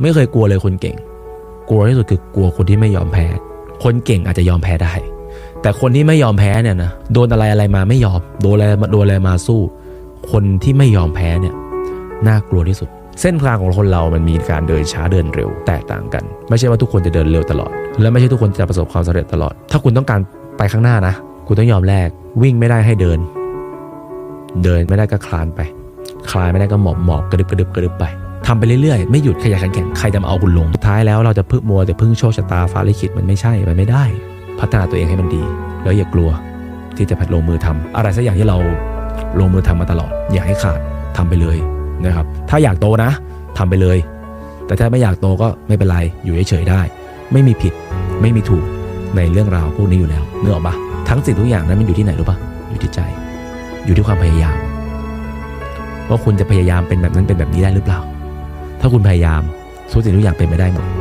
ไม่เคยกลัวเลยคนเก่ง กลัวที่สุดคือกลัวคนที่ไม่ยอมแพ้ คนเก่งอาจจะยอมแพ้ได้ แต่คนที่ไม่ยอมแพ้เนี่ยนะโดนอะไรอะไรมาไม่ยอมโดนอะไรมาโดนอะไรมาสู้ คนที่ไม่ยอมแพ้เนี่ยน่ากลัวที่สุด เส้นทางของคนเรามันมีการเดินช้าเดินเร็วแตกต่างกัน ไม่ใช่ว่าทุกคนจะเดินเร็วตลอด และไม่ใช่ทุกคนจะประสบความสำเร็จตลอด ถ้าคุณต้องการไปข้างหน้านะคุณต้องยอมแลกวิ่งไม่ได้ให้เดิน เดินไม่ได้ก็คลานไป คลานไม่ได้ก็หมอบหมอบกระดึบกระดึบกระดึบไป ทำไปเรื่อยๆ ไม่หยุดขยันขันแข็งใครจะมาเอาคุณลงสุดท้ายแล้วเราจะพึ่งมัวแต่พึ่งโชคชะตาฟ้าลิขิตมันไม่ใช่มันไม่ได้ พัฒนาตัวเองให้มันดี แล้วอย่ากลัว ที่จะพัดลงมือทำอะไรสักอย่างที่เราลงมือทำมาตลอด อย่าให้ขาดทำไปเลยนะครับ ถ้าอยากโตนะทำไปเลย แต่ถ้าไม่อยากโตก็ไม่เป็นไรอยู่เฉยๆได้ ไม่มีผิดไม่มีถูกในเรื่องราวพวกนี้อยู่แล้วเนื้อออกปะทั้งสิ่งทุกอย่างนั้นมันอยู่ที่ไหนรู้ปะอยู่ที่ใจ อยู่ที่ความพยายามว่าคุณจะพยายามเป็นแบบนั้นเป็นแบบนี้ได้หรือเปล่า ถ้าคุณพยายามทุกสิ่งทุกอย่างเป็นไปได้หมด